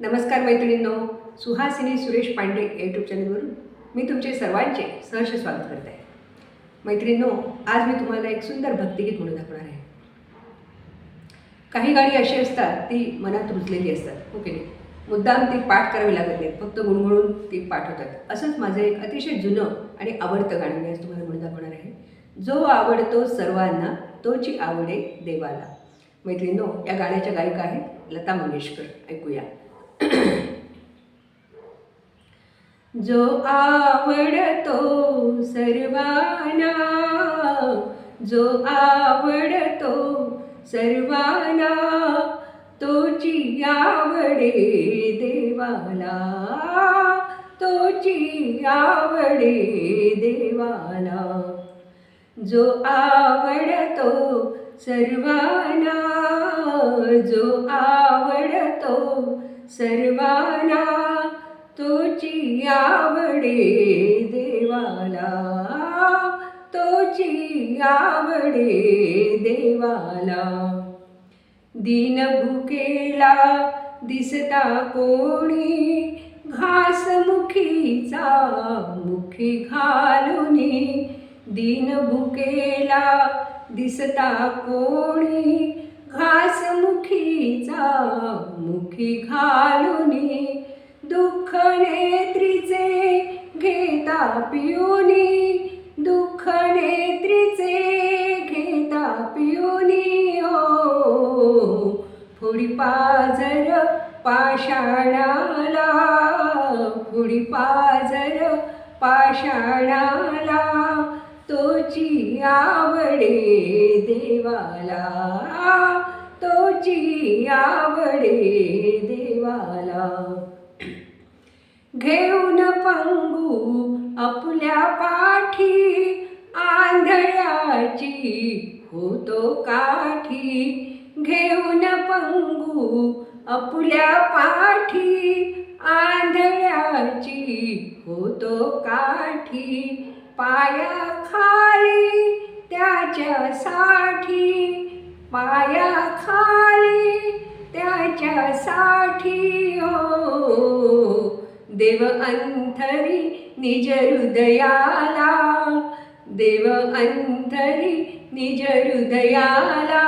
नमस्कार मैत्रिणींनो सुहासिनी सुरेश पांडे यूट्यूब चॅनलवरून मी तुमचे सर्वांचे सहर्ष स्वागत करत आहे. मैत्रिणींनो आज मी तुम्हाला एक सुंदर भक्तिगीत म्हणून दाखवणार आहे. काही गाणी अशी असतात ती मनात रुजलेली असतात हो ओके नाही? मुद्दाम ती पाठ करावी लागत नाही फक्त गुणगुणून ती पाठ होतात. असंच माझं एक अतिशय जुनं आणि आवडतं गाणं मी आज तुम्हाला म्हणून दाखवणार आहे. जो आवडतो सर्वांना तोची आवडे देवाला. मैत्रिणींनो या गाण्याच्या गायिका आहेत लता मंगेशकर. ऐकूया. जो आवडतो सर्वांना जो आवडतो सर्वांना तोची आवडे देवाला तोची आवडे देवाला. जो आवडतो सर्वांना जो आवडतो सर्वांना तोची आवडे देवाला. तोची आवडे देवाला. दीन भुकेला दिसता कोणी घास मुखीचा मुखी घालुनी. दीन भुकेला दिसता कोणी घास मुखीचा मुखी घालुनी दुःख नेत्रीचे घेता पियुनी दुःख नेत्रीचे घेता पियुनी हो फुडी पाझर पाषाणाला फुडी पाझर पाषाणाला. तोची आवडे देवाला तोची आवडे देवाला. घेऊन पंगू आपल्या पाठी आंधळ्याची होतो काठी. घेऊन पंगू आपल्या पाठी आंधळ्याची होतो काठी. पाया खाली त्याच्यासाठी पाया खाली त्याच्यासाठी हो. देव अंतरी निज हृदयाला देव अंतरी निज हृदयाला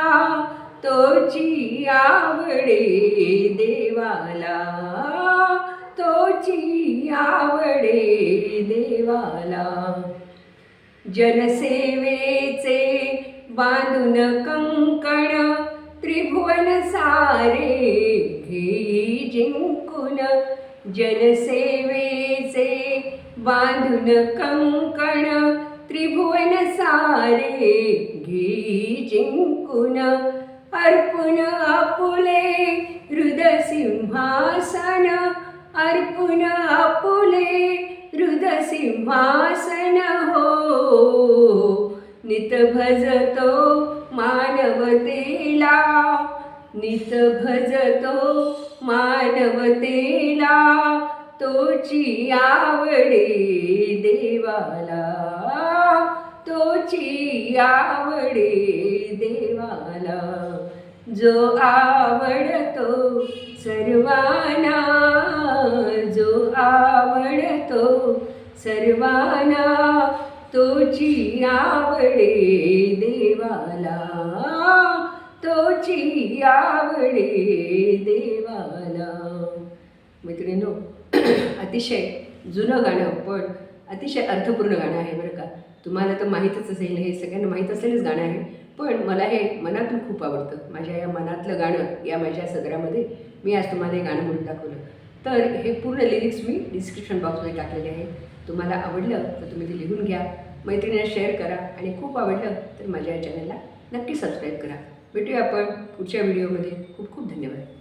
तोची आवडे देवाला तोची आवडे देवाला. जनसेवेचे बांधून कंकण त्रिभुवन सारे घेई जिंकून. जनसेवेचे बांधून कंकण त्रिभुवन सारे घेई जिंकून. अर्पुन आपुले हृदसिंहासन अर्पुन आपुले सिंहासन हो। नित भजतो मानवतेला। नित भजतो मानवतेला। तोची आवडे देवाला। तोची आवडे देवाला। जो आवडतो सर्वा सर्वांना तोची आवडे देवाला. तोची आवडे देवाला. मैत्रिणींनो अतिशय जुनं गाणं पण अतिशय अर्थपूर्ण गाणं आहे बरं का. तुम्हाला तर माहीतच असेल हे सगळ्यांना माहीत असलेलंच गाणं आहे. पण मला हे मनातून खूप आवडतं. माझ्या या मनातलं गाणं या माझ्या सदरामध्ये मी आज तुम्हाला हे गाणं म्हणून दाखवलं. तर हे पूर्ण लिरिक्स मी डिस्क्रिप्शन बॉक्समध्ये टाकलेले आहे तुम्हाला आवडलं तर तुम्ही ते लिहून घ्या मैत्रिणींना शेअर करा आणि खूप आवडलं तर माझ्या या चॅनलला नक्की सबस्क्राईब करा. भेटूया आपण पुढच्या व्हिडिओमध्ये खूप खूप धन्यवाद.